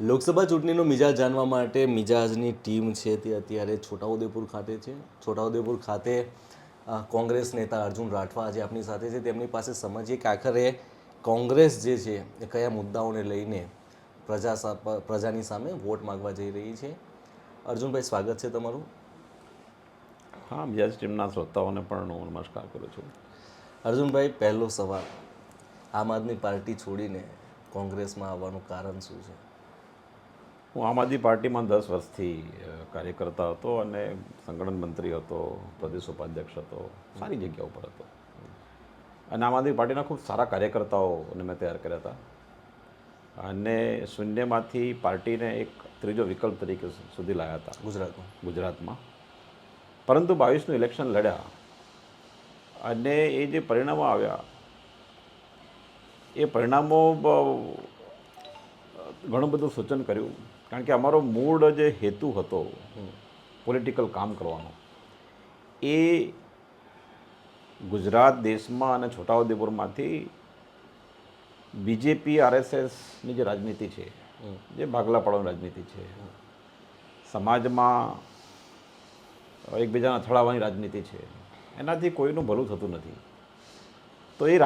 લોકસભા ચૂંટણીનો મિજાજ જાણવા માટે મિજાજની ટીમ છે તે અત્યારે છોટાઉદેપુર ખાતે છે. છોટાઉદેપુર ખાતે કોંગ્રેસ નેતા અર્જુન રાઠવા આજે આપણી સાથે છે. તેમની પાસે સમજીએ કે આખરે કોંગ્રેસ જે છે એ કયા મુદ્દાઓને લઈને પ્રજા પ્રજાની સામે વોટ માંગવા જઈ રહી છે. અર્જુનભાઈ સ્વાગત છે તમારું. હા મિજાજ ટીમના શ્રોતાઓને પણ હું નમસ્કાર કરું છું. અર્જુનભાઈ પહેલો સવાલ. આમ આદમી પાર્ટી છોડીને કોંગ્રેસમાં આવવાનું કારણ શું છે? હું આમ આદમી પાર્ટીમાં દસ વર્ષથી કાર્યકર્તા હતો અને સંગઠન મંત્રી હતો પ્રદેશ ઉપાધ્યક્ષ હતો સારી જગ્યા ઉપર હતો. અને આમ આદમી પાર્ટીના ખૂબ સારા કાર્યકર્તાઓને મેં તૈયાર કર્યા હતા. અને શૂન્યમાંથી પાર્ટીને એક ત્રીજો વિકલ્પ તરીકે સુધી લાવ્યા હતા. ગુજરાતમાં. ગુજરાતમાં. પરંતુ બાવીસનું ઇલેક્શન લડ્યા અને એ જે પરિણામો આવ્યા એ પરિણામો ઘણું બધું સૂચન કર્યું. કારણ કે અમારો મૂળ જે હેતુ હતો પોલિટિકલ કામ કરવાનો, એ ગુજરાત દેશમાં અને છોટાઉદેપુરમાંથી બીજેપી આરએસએસની જે રાજનીતિ છે, જે ભાગલા પાડવાની રાજનીતિ છે, સમાજમાં એકબીજાને અથડાવવાની રાજનીતિ છે, એનાથી કોઈનું ભલું થતું નથી. તો એ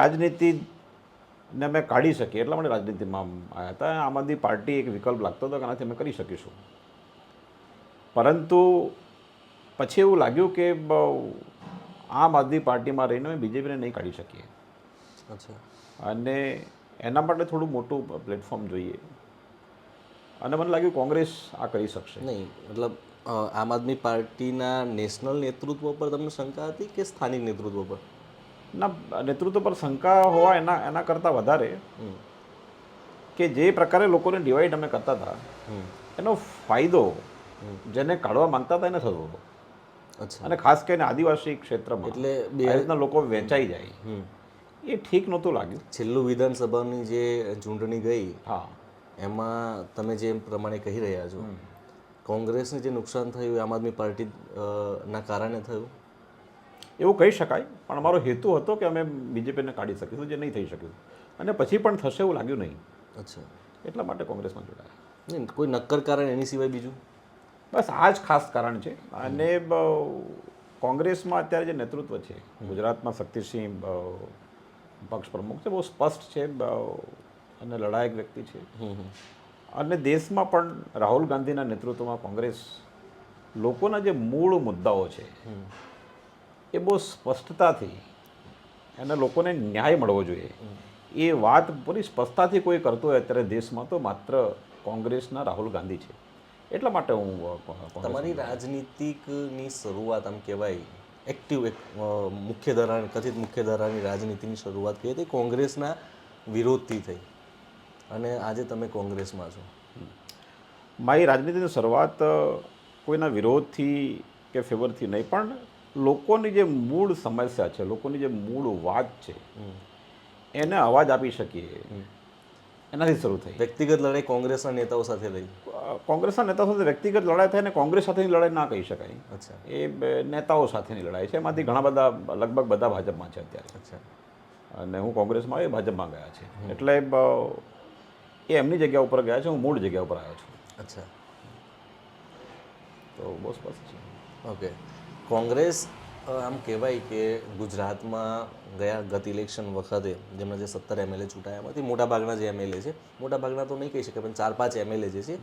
રાજનીતિને અમે કાઢી શકીએ એટલા માટે રાજનીતિમાં આવ્યા હતા. આમ આદમી પાર્ટી એક વિકલ્પ લાગતો હતો કે આનાથી અમે કરી શકીશું. પરંતુ પછી એવું લાગ્યું કે આમ આદમી પાર્ટીમાં રહીને અમે બીજેપીને નહીં કાઢી શકીએ. અચ્છા. અને એના માટે થોડું મોટું પ્લેટફોર્મ જોઈએ. અને મને લાગ્યું કોંગ્રેસ આ કરી શકશે. નહીં મતલબ આમ આદમી પાર્ટીના નેશનલ નેતૃત્વ પર તમને શંકા હતી કે સ્થાનિક નેતૃત્વ પર? ના નેતૃત્વ પર શંકા હોવા એના એના કરતાં વધારે. કે જે પ્રકારે લોકોને ડિવાઈડ અમે કરતા હતા એનો ફાયદો જેને કાઢવા માંગતા હતા એને થતો હતો. અચ્છા. અને ખાસ કરીને આદિવાસી ક્ષેત્રમાં એટલે બે રીતના લોકો વેચાઈ જાય. એ ઠીક નહોતું લાગ્યું. છેલ્લું વિધાનસભાની જે ચૂંટણી ગઈ હા. એમાં તમે જે પ્રમાણે કહી રહ્યા છો કોંગ્રેસને જે નુકસાન થયું આમ આદમી પાર્ટી ના કારણે થયું? એવું કહી શકાય પણ અમારો હેતુ હતો કે અમે બીજેપીને કાઢી શકીશું જે નહીં થઈ શક્યું. અને પછી પણ થશે એવું લાગ્યું નહીં. અચ્છા. એટલા માટે કોંગ્રેસમાં જોડાયા. નહીં કોઈ નક્કર કારણ એની સિવાય બીજું? બસ આ જ ખાસ કારણ છે. અને કોંગ્રેસમાં અત્યારે જે નેતૃત્વ છે ગુજરાતમાં શક્તિસિંહ પક્ષ પ્રમુખ છે બહુ સ્પષ્ટ છે અને લડાયક વ્યક્તિ છે. અને દેશમાં પણ રાહુલ ગાંધીના નેતૃત્વમાં કોંગ્રેસ લોકોના જે મૂળ મુદ્દાઓ છે એ બહુ સ્પષ્ટતાથી અને લોકોને ન્યાય મળવો જોઈએ. એ વાત પૂરી સ્પષ્ટતાથી કોઈ કરતો હોય અત્યારે દેશમાં તો માત્ર કોંગ્રેસના રાહુલ ગાંધી છે. એટલા માટે હું તમારી રાજનીતિકની શરૂઆત આમ કહેવાય એક્ટિવ એક મુખ્ય ધારાની કથિત મુખ્ય ધારાની રાજનીતિની શરૂઆત કરી હતી? કોંગ્રેસના વિરોધથી થઈ. અને આજે તમે કોંગ્રેસમાં છો. મારી રાજનીતિની શરૂઆત કોઈના વિરોધથી કે ફેવરથી નહીં પણ લોકોની જે મૂળ સમસ્યા છે લોકોની જે મૂળ વાત છે એને અવાજ આપી શકીએ. એનાથી શરૂ થઈ. વ્યક્તિગત લડાઈ કોંગ્રેસના નેતાઓ સાથે થઈ? કોંગ્રેસના નેતાઓ સાથે વ્યક્તિગત લડાઈ થાય અને કોંગ્રેસ સાથેની લડાઈ ના કહી શકાય. અચ્છા. એ નેતાઓ સાથેની લડાઈ છે. એમાંથી ઘણા બધા લગભગ બધા ભાજપમાં છે અત્યારે. અચ્છા. અને હું કોંગ્રેસમાં એ ભાજપમાં ગયા છે. એટલે એ એમની જગ્યા ઉપર ગયા છે હું મૂળ જગ્યા ઉપર આવ્યો છું. અચ્છા. તો બહુ સ્પષ્ટ છે. ઓકે. કોંગ્રેસ આમ કહેવાય કે ગુજરાતમાં ગયા ગત ઇલેક્શન વખતે જેમના જે સત્તર એમએલએ ચૂંટાયા એમાંથી મોટાભાગના જે એમએલએ છે મોટાભાગના તો નહીં કહી શકાય પણ ચાર પાંચ એમએલએ જે છે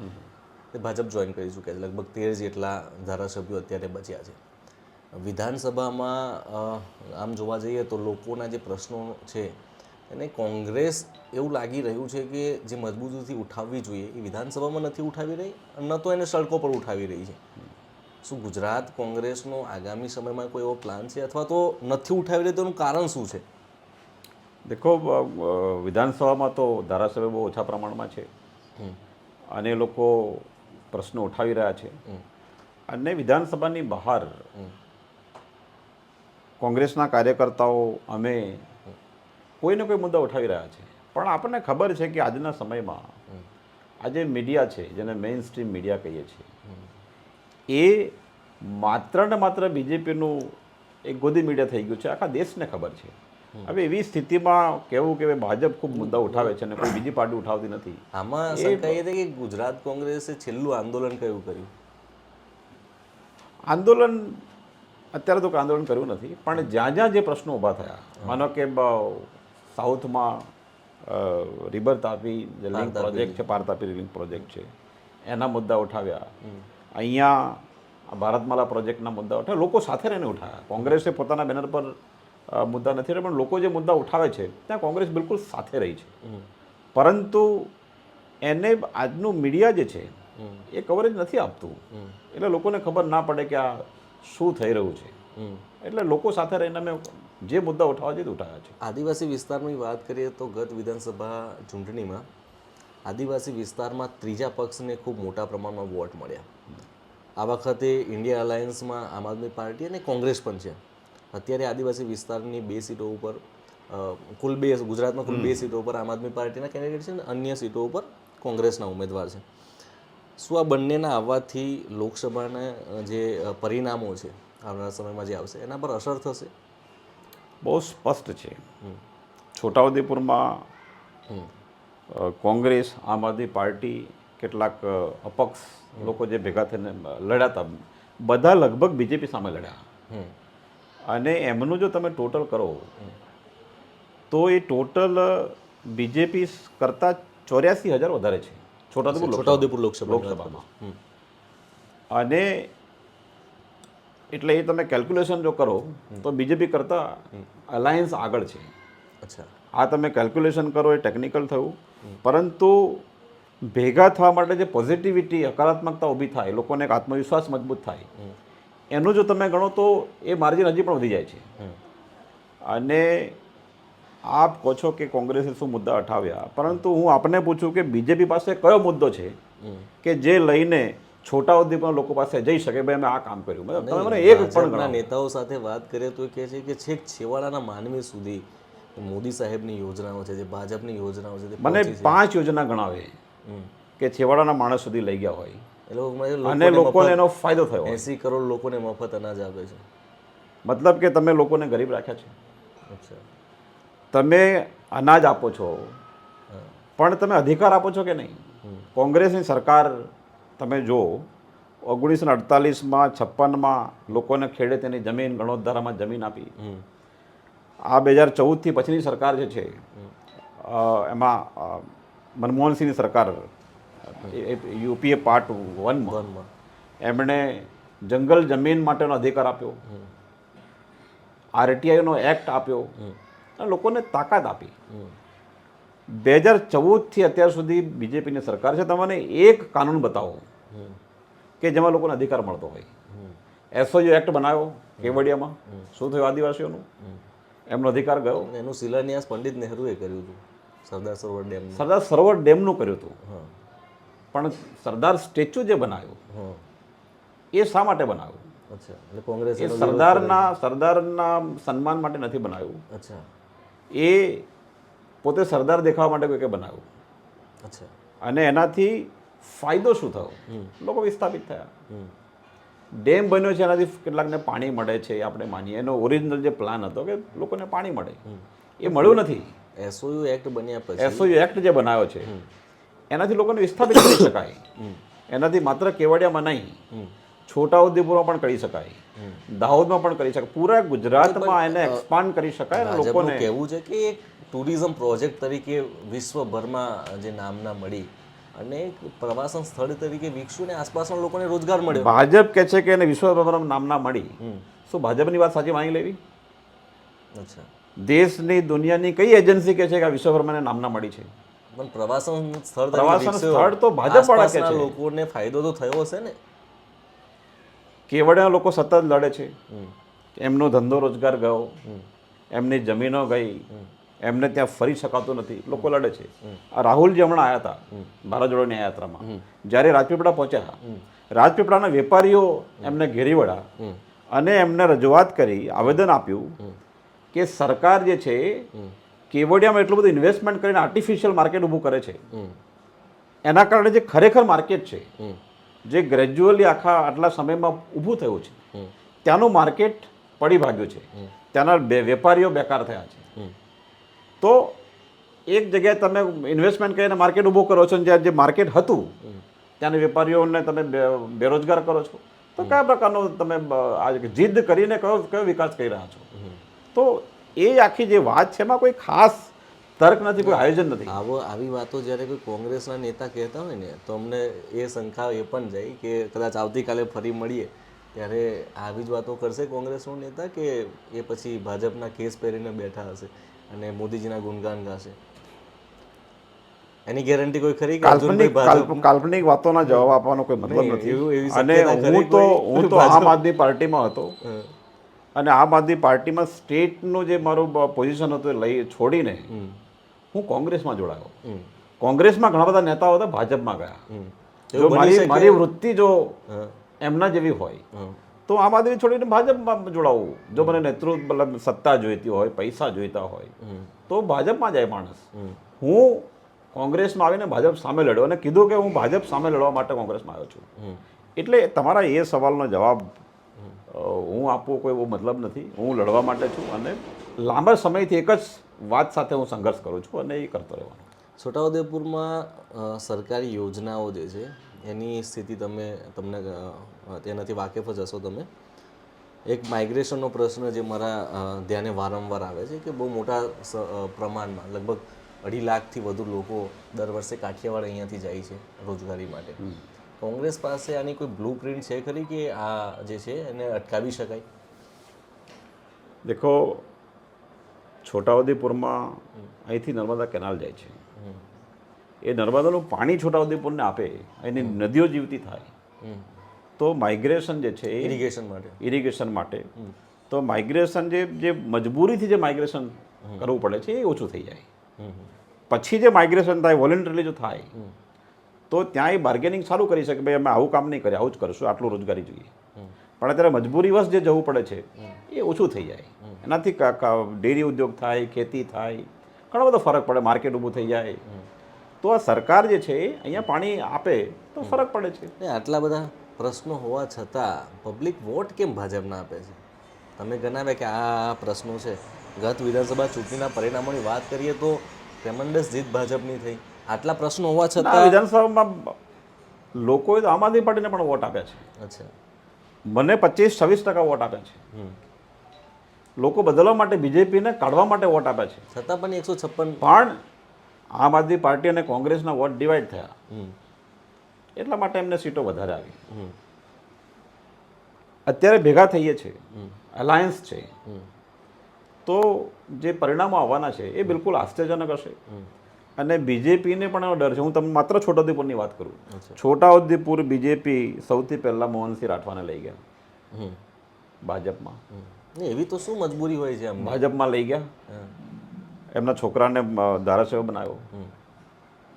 તે ભાજપ જોઈન કરી ચૂક્યા છે. લગભગ તેર જેટલા ધારાસભ્યો અત્યારે બચ્યા છે. વિધાનસભામાં આમ જોવા જઈએ તો લોકોના જે પ્રશ્નો છે એને કોંગ્રેસ એવું લાગી રહ્યું છે કે જે મજબૂતીથી ઉઠાવવી જોઈએ એ વિધાનસભામાં નથી ઉઠાવી રહી ન તો એને સડકો પર ઉઠાવી રહી છે. શું ગુજરાત કોંગ્રેસનો આગામી સમયમાં કોઈ એવો પ્લાન છે અથવા તો નથી ઉઠાવી રહી તેનું કારણ શું છે? દેખો વિધાનસભામાં તો ધારાસભ્ય બહુ ઓછા પ્રમાણમાં છે. અને લોકો પ્રશ્નો ઉઠાવી રહ્યા છે. અને વિધાનસભાની બહાર કોંગ્રેસના કાર્યકર્તાઓ અમે કોઈને કોઈ મુદ્દા ઉઠાવી રહ્યા છે. પણ આપણને ખબર છે કે આજના સમયમાં આજે મીડિયા છે જેને મેઇન સ્ટ્રીમ મીડિયા કહીએ છીએ એ માત્ર ને માત્ર બીજેપીનું એક ગોદી મીડિયા થઈ ગયું છે. આખા દેશને ખબર છે. હવે એવી સ્થિતિમાં કેવું કે ભાજપ ખૂબ મુદ્દા ઉઠાવે છે અને કોઈ બીજી પાર્ટી ઉઠાવતી નથી. આમાં શંકા એ કે ગુજરાત કોંગ્રેસે છેલ્લું આંદોલન કયું કર્યું? આંદોલન અત્યારે તો આંદોલન કર્યું નથી પણ જ્યાં જ્યાં જે પ્રશ્નો ઊભા થયા માનો કે સાઉથમાં રિબર રિવર તાપી જે લિંક પ્રોજેક્ટ છે પાર તાપી લિંક પ્રોજેક્ટ છે એના મુદ્દા ઉઠાવ્યા. અહીંયા ભારતમાલા પ્રોજેક્ટના મુદ્દા ઉઠાવે લોકો સાથે રહીને ઉઠાવ્યા. કોંગ્રેસે પોતાના બેનર પર મુદ્દા નથી રહ્યા પણ લોકો જે મુદ્દા ઉઠાવે છે ત્યાં કોંગ્રેસ બિલકુલ સાથે રહી છે. પરંતુ એને આજનું મીડિયા જે છે એ કવરેજ નથી આપતું. એટલે લોકોને ખબર ના પડે કે આ શું થઈ રહ્યું છે. એટલે લોકો સાથે રહીને અમે જે મુદ્દા ઉઠાવવા તે ઉઠાવ્યા છે. આદિવાસી વિસ્તારની વાત કરીએ તો ગત વિધાનસભા ચૂંટણીમાં આદિવાસી વિસ્તારમાં ત્રીજા પક્ષને ખૂબ મોટા પ્રમાણમાં વોટ મળ્યા. આ વખતે ઇન્ડિયા અલાયન્સમાં આમ આદમી પાર્ટી અને કોંગ્રેસ પણ છે. અત્યારે આદિવાસી વિસ્તારની બે સીટો ઉપર કુલ બે ગુજરાતમાં કુલ બે સીટો ઉપર આમ આદમી પાર્ટીના કેન્ડિડેટ છે અને અન્ય સીટો ઉપર કોંગ્રેસના ઉમેદવાર છે. શું આ બંનેના આવવાથી લોકસભાના જે પરિણામો છે આવનારા સમયમાં જે આવશે એના પર અસર થશે? બહુ સ્પષ્ટ છે. છોટાઉદેપુરમાં. કોંગ્રેસ આમ આદમી પાર્ટી કેટલાક અપક્ષ લોકો જે ભેગા થઈને લડ્યા હતા. બધા લગભગ બીજેપી સામે લડ્યા. અને એમનું જો તમે ટોટલ કરો તો એ ટોટલ બીજેપી કરતાં ચોર્યાસી હજાર વધારે છે. છોટાઉદેપુર છોટાઉદેપુર લોકસભા લોકસભામાં. અને એટલે એ તમે કેલ્ક્યુલેશન જો કરો તો બીજેપી કરતાં અલાયન્સ આગળ છે. અચ્છા. આ તમે કેલ્ક્યુલેશન કરો એ ટેકનિકલ થયું. પરંતુ ભેગા થવા માટે જે પોઝિટિવિટી હકારાત્મકતા ઊભી થાય લોકોને એક આત્મવિશ્વાસ મજબૂત થાય. એનું જો તમે ગણો તો એ માર્જિન હજી પણ વધી જાય છે. અને આપ કહો છો કે કોંગ્રેસે શું મુદ્દા ઉઠાવ્યા? પરંતુ હું આપને પૂછું કે બીજેપી પાસે કયો મુદ્દો છે કે જે લઈને છોટાઉદેપુરના લોકો પાસે જઈ શકે? ભાઈ અમે આ કામ કર્યું. મતલબ તમે મને એક પણ નેતાઓ સાથે વાત કરીએ તો કહે છે કે છેક છેવાડાના માનવી સુધી મોદી સાહેબની યોજનાઓ છે જે ભાજપની યોજનાઓ છે મને પાંચ યોજના ગણાવે. કે છેવાડાના માણસ સુધી લઈ ગયા હોય. અને લોકોને એનો ફાયદો થયો એસી કરોડ લોકોને મફત અનાજ આપે છે. મતલબ કે તમે લોકોને ગરીબ રાખ્યા છે. તમે અનાજ આપો છો. પણ તમે અધિકાર આપો છો કે નહીં? કોંગ્રેસની સરકાર તમે જો ઓગણીસો અડતાલીસમાં છપ્પનમાં લોકોને ખેડે તેની જમીન ગણોદ્ધારામાં જમીન આપી. આ બે હજાર ચૌદથી પછીની સરકાર જે છે એમાં મનમોહનસિંહની સરકાર યુપીએ પાર્ટ વનમાં એમણે જંગલ જમીન માટેનો અધિકાર આપ્યો. આરટીઆઈનો એક્ટ આપ્યો. અને લોકોને તાકાત આપી. બે હજાર ચૌદથી અત્યાર સુધી બીજેપીની સરકાર છે. તમને એક કાનૂન બતાવો કે જેમાં લોકોને અધિકાર મળતો હોય. એસઓજી એક્ટ બનાવ્યો કેવડિયામાં. શું થયું આદિવાસીઓનું? એમનો અધિકાર ગયો. એનું શિલાન્યાસ પંડિત નહેરુએ કર્યું હતું. સરદાર સરોવર ડેમ. સરદાર સરોવર ડેમનું કર્યું હતું. પણ સરદાર સ્ટેચ્યુ જે બનાવ્યું એ શા માટે બનાવ્યું? અચ્છા એટલે કોંગ્રેસ એ સરદારના સરદારના સન્માન માટે નથી બનાવ્યું. અચ્છા. એ પોતે સરદાર દેખાવા માટે કોઈકે બનાવ્યું. અચ્છા. અને એનાથી ફાયદો શું થયો? લોકો વિસ્થાપિત થયા. ડેમ બન્યો છે એનાથી કેટલાકને પાણી મળે છે આપણે માનીએ. એનો ઓરિજિનલ જે પ્લાન હતો કે લોકોને પાણી મળે. એ મળ્યું નથી. એસઓયુ એક્ટ બન્યા પછી એસઓયુ એક્ટ જે બનાવ્યો છે એનાથી લોકોને વિસ્થાપિત કરી શકાય. એનાથી માત્ર કેવડિયામાં નહીં છોટાઉદેપુરમાં પણ કરી શકાય. દાહોદમાં પણ કરી શકાય. પૂરા ગુજરાતમાં એને એક્સપાન્ડ કરી શકાય અને લોકોને કહેવું છે કે એક ટુરિઝમ પ્રોજેક્ટ તરીકે વિશ્વભરમાં જે નામના મળી અને એક પ્રવાસન સ્થળ તરીકે વિકસ્યું ને આસપાસના લોકોને રોજગાર મળ્યો. ભાજપ કહે છે કે એને વિશ્વભરમાં નામના મળી. શું ભાજપની વાત સાચી માની લેવી? અચ્છા. દેશની દુનિયાની કઈ એજન્સી કે છે કે આ વિશ્વભરમાં નામના મળી છે? પણ પ્રવાસન સ્થળ પ્રવાસન સ્થળ તો ભાજપ વાળા કે છે. લોકોને ફાયદો તો થયો હશે ને? કેવડિયા લોકો સતત લડે છે. એમનો ધંધો રોજગાર ગયો. એમની જમીનો ગઈ. એમને ત્યાં ફરી શકાતું નથી. લોકો લડે છે. આ રાહુલજી હમણાં આવ્યા હતા ભારત જોડોની યાત્રામાં જ્યારે રાજપીપળા પહોંચ્યા રાજપીપળાના વેપારીઓ એમને ઘેરી વળ્યા અને એમને રજૂઆત કરી આવેદન આપ્યું કે સરકાર જે છે કેવડિયામાં એટલું બધું ઇન્વેસ્ટમેન્ટ કરીને આર્ટિફિશિયલ માર્કેટ ઊભું કરે છે. એના કારણે જે ખરેખર માર્કેટ છે જે ગ્રેજ્યુઅલી આખા આટલા સમયમાં ઊભું થયું છે ત્યાંનું માર્કેટ પડી ભાગ્યું છે. ત્યાંના બે વેપારીઓ બેકાર થયા છે. તો એક જગ્યાએ તમે ઇન્વેસ્ટમેન્ટ કરીને માર્કેટ ઊભું કરો છો અને જ્યાં જે માર્કેટ હતું ત્યાંના વેપારીઓને તમે બેરોજગાર કરો છો. તો કયા પ્રકારનો તમે આ જીદ કરીને કયો કયો વિકાસ કરી રહ્યા છો? તો એ આખી જે વાત છે એમાં કોઈ ખાસ તર્ક નથી કોઈ આયોજન નથી. આવો આવી વાતો જ્યારે કોઈ કોંગ્રેસના નેતા કહેતા હોય ને તો અમને એ શંકા એ પણ જાય કે કદાચ આવતીકાલે ફરી મળીએ. ત્યારે આવી જ વાતો કરશે કોંગ્રેસનો નેતા કે એ પછી ભાજપના કેસ પહેરીને બેઠા હશે અને મોદીજીના ગુણગાન ગાશે? એની ગેરંટી કોઈ ખરી કાલ્પનિક કાલ્પનિક વાતોના જવાબ આપવાનો કોઈ મતલબ નથી. અને હું તો? હું તો આમ આદમી પાર્ટીમાં હતો. અને આમ આદમી પાર્ટીમાં સ્ટેટનું જે મારું પોઝિશન હતું એ લઈ છોડીને હું કોંગ્રેસમાં જોડાયો. કોંગ્રેસમાં ઘણા બધા નેતાઓ હતા ભાજપમાં ગયા. જો મારી મારી વૃત્તિ જો એમના જેવી હોય. તો આમ આદમી છોડીને ભાજપમાં જોડાવું. જો મને નેતૃત્વ મતલબ સત્તા જોઈતી હોય પૈસા જોઈતા હોય તો ભાજપમાં જાય માણસ. હું કોંગ્રેસમાં આવીને ભાજપ સામે લડ્યો અને કીધું કે હું ભાજપ સામે લડવા માટે કોંગ્રેસમાં આવ્યો છું. એટલે તમારા એ સવાલનો જવાબ હું આપવો કોઈ એવો મતલબ નથી. હું લડવા માટે છું અને લાંબા સમયથી એક જ વાત સાથે હું સંઘર્ષ કરું છું અને એ કરતો રહેવાનો. છોટાઉદેપુરમાં સરકારી યોજનાઓ જે છે એની સ્થિતિ તમે તમને તેનાથી વાકેફ જ હશો તમે. એક માઇગ્રેશનનો પ્રશ્ન જે મારા ધ્યાને વારંવાર આવે છે કે બહુ મોટા પ્રમાણમાં લગભગ અઢી લાખથી વધુ લોકો દર વર્ષે કાઠિયાવાડ અહીંયાથી જાય છે રોજગારી માટે. કોંગ્રેસ પાસે આની કોઈ બ્લુ પ્રિન્ટ છે ખરી કે આ જે છે એને અટકાવી શકાય? દેખો છોટાઉદેપુરમાં અહીંથી નર્મદા કેનાલ જાય છે. એ નર્મદાનું પાણી છોટાઉદેપુરને આપે એની નદીઓ જીવતી થાય. તો માઇગ્રેશન જે છે ઇરિગેશન માટે. ઇરિગેશન માટે. તો માઇગ્રેશન જે જે મજબૂરીથી જે માઇગ્રેશન કરવું પડે છે એ ઓછું થઈ જાય. પછી જે માઇગ્રેશન થાય વોલેન્ટરીલી જો થાય તો ત્યાં એ બાર્ગેનિંગ સારું કરી શકે. ભાઈ અમે આવું કામ નહીં કરીએ આવું જ કરશું આટલું રોજગારી જોઈએ. પણ અત્યારે મજબૂરીવશ જે જવું પડે છે એ ઓછું થઈ જાય. એનાથી ડેરી ઉદ્યોગ થાય ખેતી થાય ઘણો બધો ફરક પડે માર્કેટ ઊભું થઈ જાય. તો આ સરકાર જે છે એ અહીંયા પાણી આપે તો ફરક પડે છે. ને આટલા બધા પ્રશ્નો હોવા છતાં પબ્લિક વોટ કેમ ભાજપના આપે છે? તમે ગણાવ્યા કે આ આ પ્રશ્નો છે. ગત વિધાનસભા ચૂંટણીના પરિણામોની વાત કરીએ તો ટ્રેમન્ડસ જીત ભાજપની થઈ. આટલા પ્રશ્નો હોવા છતાં વિધાનસભામાં લોકોએ તો આમ આદમી પાર્ટીને પણ વોટ આપ્યા છે. અચ્છા. મને પચીસ છવ્વીસ ટકા વોટ આપ્યા છે. લોકો બદલવા માટે બીજેપીને કાઢવા માટે વોટ આપ્યા છે. છતાં પણ એકસો છપ્પન પણ આમ આદમી પાર્ટી અને કોંગ્રેસના વોટ ડિવાઈડ થયા. એટલા માટે એમને સીટો વધારે આવી. અત્યારે ભેગા થઈએ છે. અલાયન્સ છે. તો જે પરિણામો આવવાના છે એ બિલકુલ આશ્ચર્યજનક હશે. અને બીજેપીને પણ એનો ડર છે. હું તમને માત્ર છોટાઉદેપુરની વાત કરું. છોટાઉદેપુર બીજેપી સૌથી પહેલા મોહનસિંહ રાઠવાને લઈ ગયા. ભાજપમાં. એવી તો શું મજબૂરી હોય છે ભાજપમાં લઈ ગયા. એમના છોકરાને ધારાસભ્ય બનાવ્યો. હમ.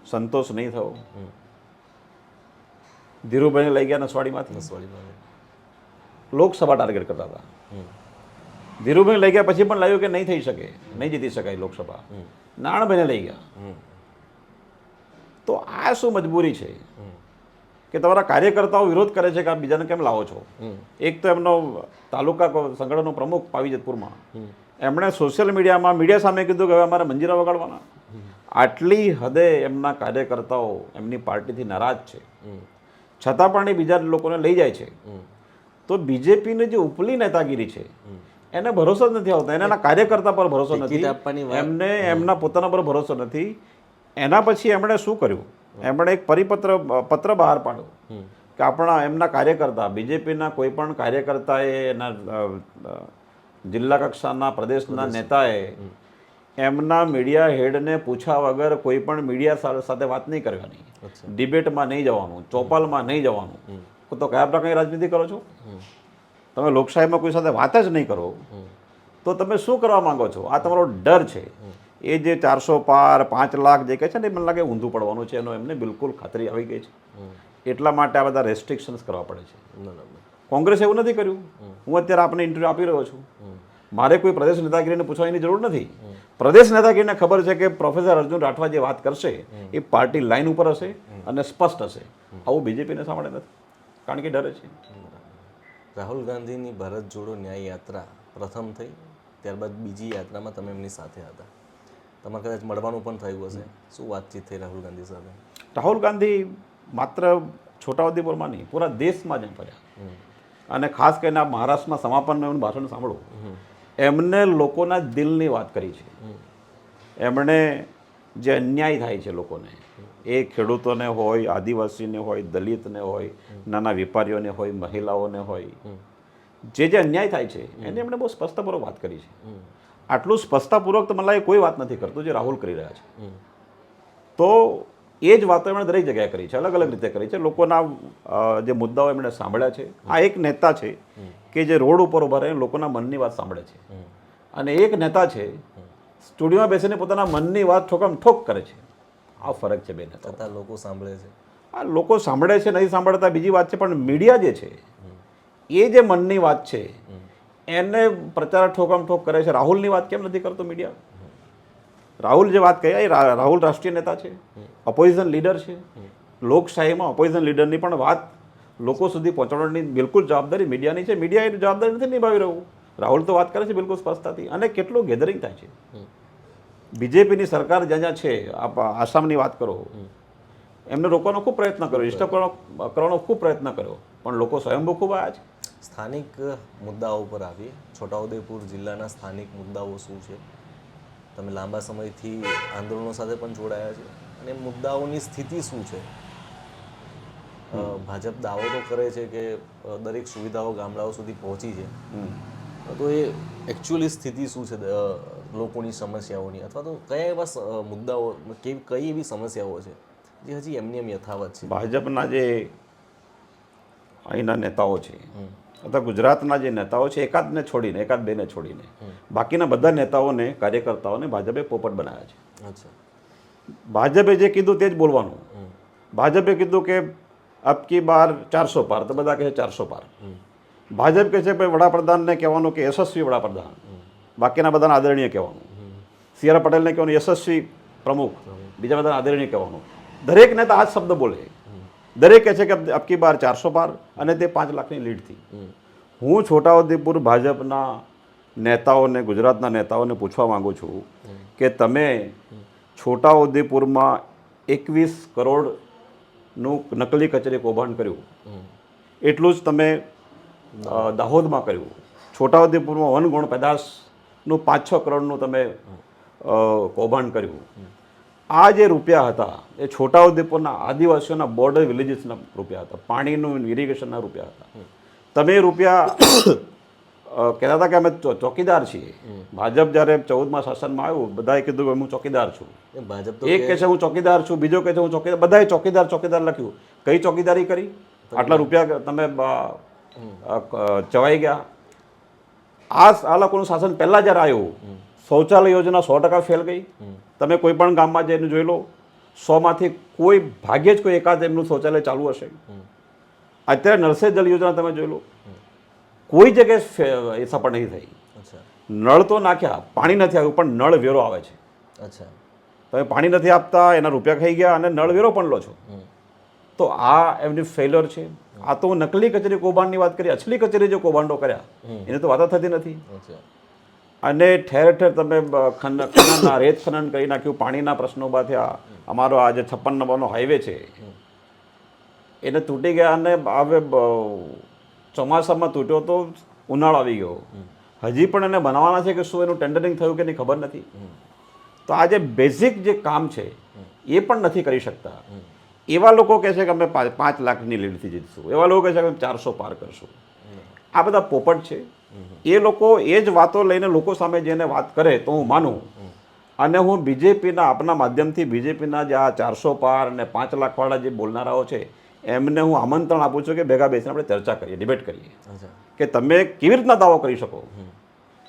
સંતોષ નહીં થયો. ધીરુભાઈને લઈ ગયા નસવાડીમાંથી. નસવાડી બાજુ. લોકસભા ટાર્ગેટ કરતા હતા. ધીરુભાઈ લઈ ગયા પછી પણ લાગ્યું કે નહીં થઈ શકે. નહીં જીતી શકાય લોકસભા. નાણાભાઈને લઈ ગયા. આ શું મજબૂરી છે? કે તમારા કાર્યકર્તાઓ વિરોધ કરે છે કે આ બીજાને કેમ લાવો છો? એક તો એમનો તાલુકા સંગઠનનો પ્રમુખ પાવીજતપુરમાં. એમણે સોશિયલ મીડિયામાં મીડિયા સામે કીધું કે હવે અમારે મંજીરા વગાડવાના. આટલી હદે એમના કાર્યકર્તાઓ એમની પાર્ટીથી નારાજ છે. છતાં પણ એ બીજા લોકોને લઈ જાય છે. તો બીજેપીની જે ઉપલી નેતાગીરી છે એને ભરોસો જ નથી આવતો. એને એના કાર્યકર્તા પર ભરોસો નથી. એમને એમના પોતાના પર ભરોસો નથી. એના પછી એમણે શું કર્યું? એમણે એક પરિપત્ર પત્ર બહાર પાડ્યો કે આપણા એમના કાર્યકર્તા બીજેપીના કોઈ પણ કાર્યકર્તાએ એના જિલ્લા કક્ષાના પ્રદેશના નેતાએ એમના મીડિયા હેડને પૂછ્યા વગર કોઈ પણ મીડિયા સાથે વાત નહીં કરવાની ડિબેટમાં નહીં જવાનું ચોપાલમાં નહીં જવાનું. તો કયા પ્રકારની રાજનીતિ કરો છો? તમે લોકશાહીમાં કોઈ સાથે વાત જ નહીં કરો. તો તમે શું કરવા માંગો છો? આ તમારો ડર છે. એ જે ચારસો પાર પાંચ લાખ જે કહે છે ને એ મને લાગે ઊંધું પડવાનું છે એનો એમને બિલકુલ ખાતરી આવી ગઈ છે. એટલા માટે આ બધા રેસ્ટ્રિક્શન્સ કરવા પડે છે. કોંગ્રેસ એવું નથી કર્યું. હું અત્યારે આપને ઇન્ટરવ્યૂ આપી રહ્યો છું. મારે કોઈ પ્રદેશ નેતાગીરીને પૂછવાની જરૂર નથી. પ્રદેશ નેતાગીરીને ખબર છે કે પ્રોફેસર અર્જુન રાઠવા જે વાત કરશે એ પાર્ટી લાઈન ઉપર હશે અને સ્પષ્ટ હશે. આવું બીજેપીને સાંભળે નથી. કારણ કે ડરે છે. રાહુલ ગાંધીની ભારત જોડો ન્યાય યાત્રા પ્રથમ થઈ ત્યારબાદ બીજી યાત્રામાં તમે એમની સાથે હતા. તમારે કદાચ મળવાનું પણ થયું હશે. શું વાતચીત થઈ રાહુલ ગાંધી સાથે? રાહુલ ગાંધી માત્ર છોટાઉદેપુરમાં નહીં પૂરા દેશમાં જ ફર્યા. અને ખાસ કરીને આ મહારાષ્ટ્રમાં સમાપન એમનું ભાષણ સાંભળું. એમને લોકોના દિલની વાત કરી છે. એમણે જે અન્યાય થાય છે લોકોને એ ખેડૂતોને હોય આદિવાસીને હોય દલિતને હોય નાના વેપારીઓને હોય મહિલાઓને હોય જે જે અન્યાય થાય છે એને એમણે બહુ સ્પષ્ટપૂર્વક વાત કરી છે. આટલું સ્પષ્ટતાપૂર્વક મને કોઈ વાત નથી કરતું જે રાહુલ કરી રહ્યા છે. તો એ જ વાતો એમણે દરેક જગ્યાએ કરી છે અલગ અલગ રીતે કરી છે. લોકોના જે મુદ્દાઓ એમણે સાંભળ્યા છે આ એક નેતા છે કે જે રોડ ઉપર ઊભા રહીને લોકોના મનની વાત સાંભળે છે. અને એક નેતા છે સ્ટુડિયોમાં બેસીને પોતાના મનની વાત ઠોકમ ઠોક કરે છે. આ ફરક છે બે નેતા લોકો સાંભળે છે. આ લોકો સાંભળે છે નથી સાંભળતા બીજી વાત છે પણ મીડિયા જે છે એ જે મનની વાત છે એને પ્રચાર ઠોકમ ઠોક કરે છે. રાહુલની વાત કેમ નથી કરતો મીડિયા રાહુલ જે વાત કહી એ રાહુલ રાષ્ટ્રીય નેતા છે. ઓપોઝિશન લીડર છે. લોકશાહીમાં ઓપોઝિશન લીડરની પણ વાત લોકો સુધી પહોંચાડવાની બિલકુલ જવાબદારી મીડિયાની છે. મીડિયા એ જવાબદારી નથી નિભાવી રહ્યું. રાહુલ તો વાત કરે છે બિલકુલ સ્પષ્ટતાથી. અને કેટલું ગેધરિંગ થાય છે. બીજેપીની સરકાર જ્યાં જ્યાં છે આસામની વાત કરો. એમને રોકવાનો ખૂબ પ્રયત્ન કર્યો. ડિસ્ટર્બ કરવાનો કરવાનો ખૂબ પ્રયત્ન કર્યો. પણ લોકો સ્વયંભૂ ખૂબ આવ્યા છે. સ્થાનિક મુદ્દાઓ પર આવીએ. છોટાઉદેપુર જિલ્લાના સ્થાનિક મુદ્દાઓ શું છે? તમે લાંબા સમયથી આંદોલનો સાથે પણ જોડાયા છે. અને મુદ્દાઓની સ્થિતિ શું છે? ભાજપ દાવો તો કરે છે કે દરેક સુવિધાઓ ગામડાઓ સુધી પહોંચી છે. તો એ એકચ્યુઅલી સ્થિતિ શું છે લોકોની સમસ્યાઓની? અથવા તો કયા એવા મુદ્દાઓ કેવી કઈ એવી સમસ્યાઓ છે જે હજી એમની એમ યથાવત છે? ભાજપના જે અહીંના નેતાઓ છે અથવા ગુજરાતના જે નેતાઓ છે એકાદને છોડીને એકાદ બેને છોડીને બાકીના બધા નેતાઓને કાર્યકર્તાઓને ભાજપે પોપટ બનાવ્યા છે. ભાજપે જે કીધું તે જ બોલવાનું. ભાજપે કીધું કે અબકી બાર ચારસો પાર તો બધા કહે છે ચારસો પાર. ભાજપ કહે છે ભાઈ વડાપ્રધાનને કહેવાનું કે યશસ્વી વડાપ્રધાન. બાકીના બધાને આદરણીય કહેવાનું. સી આર પટેલને કહેવાનું યશસ્વી પ્રમુખ. બીજા બધાને આદરણીય કહેવાનું. દરેક નેતા આ જ શબ્દ બોલે. દરેક કહે છે કે અબકી બાર ચારસો પાર અને તે પાંચ લાખની લીડથી. હું છોટાઉદેપુર ભાજપના નેતાઓને, ગુજરાતના નેતાઓને પૂછવા માંગુ છું કે તમે છોટાઉદેપુરમાં એકવીસ કરોડનું નકલી કચેરી કૌભાંડ કર્યું. એટલું જ તમે દાહોદમાં કર્યું. છોટાઉદેપુરમાં વનગુણ પેદાશનું પાંચ છ કરોડનું તમે કૌભાંડ કર્યું. આ જે રૂપિયા હતા, એ છોટાઉદેપુરના આદિવાસીઓના બોર્ડર વિલેજીસના રૂપિયા હતા. પાણીનું ઇરિગેશનના રૂપિયા હતા. તમે રૂપિયા કહેતા હતા કે અમે ચોકીદાર છીએ. ભાજપ જ્યારે ચૌદમાં શાસનમાં આવ્યું બધાએ કીધું કે હું ચોકીદાર છું. ભાજપ એક કહે છે હું ચોકીદાર છું બીજો કહે છે હું ચોકીદાર બધાએ ચોકીદાર ચોકીદાર લખ્યું. કઈ ચોકીદારી કરી? આટલા રૂપિયા તમે ચવાઈ ગયા. આ આ લોકોનું શાસન પહેલાં જ્યારે આવ્યું શૌચાલય યોજના સો ટકા ફેલ ગઈ. તમે કોઈ પણ ગામમાં જઈને જોઈ લો સોમાંથી કોઈ ભાગ્યે જ કોઈ એકાદ એમનું શૌચાલય ચાલુ હશે. અત્યારે નળસે જલ યોજના તમે જોઈ લો. કોઈ જગ્યાએ એ સફળ નહીં થઈ. નળ તો નાખ્યા પાણી નથી આવ્યું પણ નળ વેરો આવે છે. અચ્છા. તમે પાણી નથી આપતા એના રૂપિયા ખાઈ ગયા અને નળ વેરો પણ લો છો. તો આ એમની ફેલર છે. આ તો હું નકલી કચેરી કૌભાંડની વાત કરી અસલી કચેરી જે કૌભાંડો કર્યા એની તો વાત થતી નથી. અચ્છા. અને ઠેર ઠેર તમે ખનનના રેત ખનન કરી નાખ્યું પાણીના પ્રશ્નો ઊભા થયા. અમારો આ જે છપ્પન નંબરનો હાઈવે છે એને તૂટી ગયા અને હવે ચોમાસામાં તૂટ્યો તો ઉનાળો આવી ગયો. હજી પણ એને બનાવવાના છે કે શું એનું ટેન્ડરિંગ થયું કે નહીં ખબર નથી. તો આ જે બેઝિક જે કામ છે એ પણ નથી કરી શકતા. એવા લોકો કહે છે કે અમે પાંચ લાખની લીડથી જીતશું. એવા લોકો કહે છે કે અમે ચારસો પાર કરશું. આ બધા પોપટ છે. એ લોકો એ જ વાતો લઈને લોકો સામે જેને વાત કરે તો હું માનું. અને હું બીજેપીના આપના માધ્યમથી બીજેપીના જે આ ચારસો પાર અને પાંચ લાખવાળા જે બોલનારાઓ છે એમને હું આમંત્રણ આપું છું કે ભેગા બેસીને આપણે ચર્ચા કરીએ ડિબેટ કરીએ. કે તમે કેવી રીતના દાવો કરી શકો?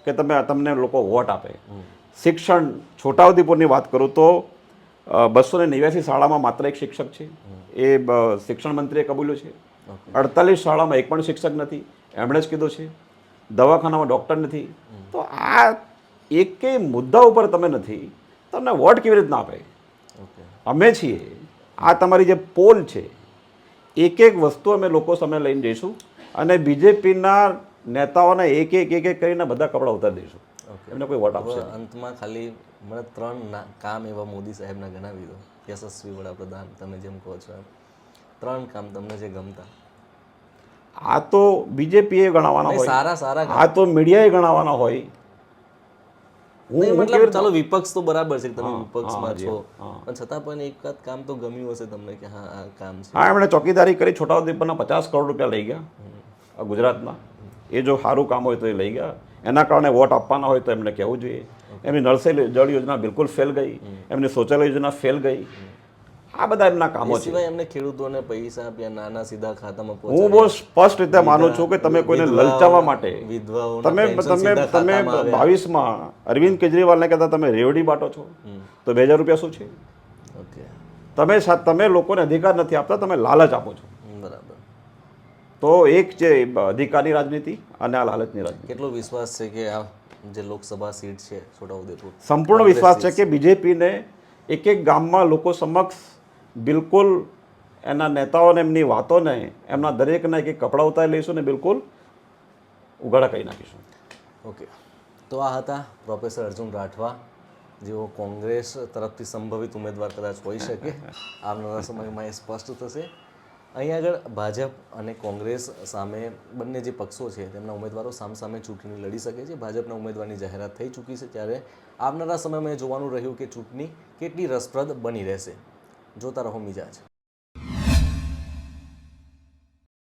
કે તમે તમને લોકો વોટ આપે? શિક્ષણ છોટાઉદેપુરની વાત કરું તો બસો ને નેવ્યાસી શાળામાં માત્ર એક શિક્ષક છે. એ શિક્ષણ મંત્રીએ કબૂલ્યું છે. અડતાલીસ શાળામાં એક પણ શિક્ષક નથી. એમણે જ કીધું છે. દવાખાનામાં ડૉક્ટર નથી. તો આ એકેય મુદ્દા ઉપર તમે નથી. તમને વોટ કેવી રીતના આપે? અમે છીએ. આ તમારી જે પોલ છે એક એક વસ્તુ અમે લોકો સામે લઈને જઈશું અને બીજેપીના નેતાઓને એક એક એક એક કરીને બધા કપડાં ઉતારી દઈશું. ઓકે. એમને કોઈ વોટ આપશે અંતમાં ખાલી મને ત્રણ ના- કામ એવા મોદી સાહેબના ગણાવી દો. યશસ્વી વડાપ્રધાન તમે જેમ કહો છો ત્રણ કામ તમને જે ગમતા. આ તો બીજેપીએ ગણાવવાના હોય. સારા સારા આ તો મીડિયાએ ગણાવવાના હોય. મતલબ ચાલો વિપક્ષ તો બરાબર છે તમે વિપક્ષમાં છો. પણ છતાં પણ એકાદ કામ તો ગમ્યું હશે તમને કે હા આ કામ છે. હા એમણે ચોકીદારી કરી છોટાઉદેપુરના પચાસ કરોડ રૂપિયા લઈ ગયા આ ગુજરાતના એ જો સારું કામ હોય તો એ લઈ ગયા. એના કારણે વોટ આપવાના હોય તો એમને કહેવું જોઈએ. એમની નળ જળ યોજના બિલકુલ ફેલ ગઈ. એમની શૌચાલય યોજના ફેલ ગઈ. આ બધા એમના કામો છે. એમને ખેડૂતોને પૈસા આપ્યા નાના સીધા ખાતામાં હું બહુ સ્પષ્ટ રીતે માનું છું કે તમે કોઈને લલચાવવા માટે તમે તમે તમે બાવીસમાં અરવિંદ કેજરીવાલને કહેતા તમે રેવડી બાટો છો તો બે હજાર રૂપિયા શું છે? ઓકે. તમે તમે લોકોને અધિકાર નથી આપતા તમે લાલચ આપો છો. બરાબર. તો એક છે અધિકારની રાજનીતિ અને આ લાલચની રાજનીતિ. કેટલો વિશ્વાસ છે કે આ જે લોકસભા સીટ છે છોટાઉદેપુર સંપૂર્ણ વિશ્વાસ છે કે બીજેપીને એક એક ગામમાં લોકો સમક્ષ બિલકુલ એના નેતાઓને, એમની વાતોને, એમના દરેકને કે કપડાં ઉતારી લઈશું ને બિલકુલ ઉગાડા કરી નાખીશું. ઓકે. તો આ હતા પ્રોફેસર અર્જુન રાઠવા. જેઓ કોંગ્રેસ તરફથી સંભવિત ઉમેદવાર કદાચ હોઈ શકે. આવનારા સમયમાં એ સ્પષ્ટ થશે. અહીં આગળ ભાજપ અને કોંગ્રેસ સામે બંને જે પક્ષો છે, તેમના ઉમેદવારો સામસામે ચૂંટણી લડી શકે છે. ભાજપના ઉમેદવારની જાહેરાત થઈ ચૂકી છે, ત્યારે આવનારા સમયમાં એ જોવાનું રહ્યું કે ચૂંટણી કેટલી રસપ્રદ બની રહેશે. જોતા રહો મિજાજ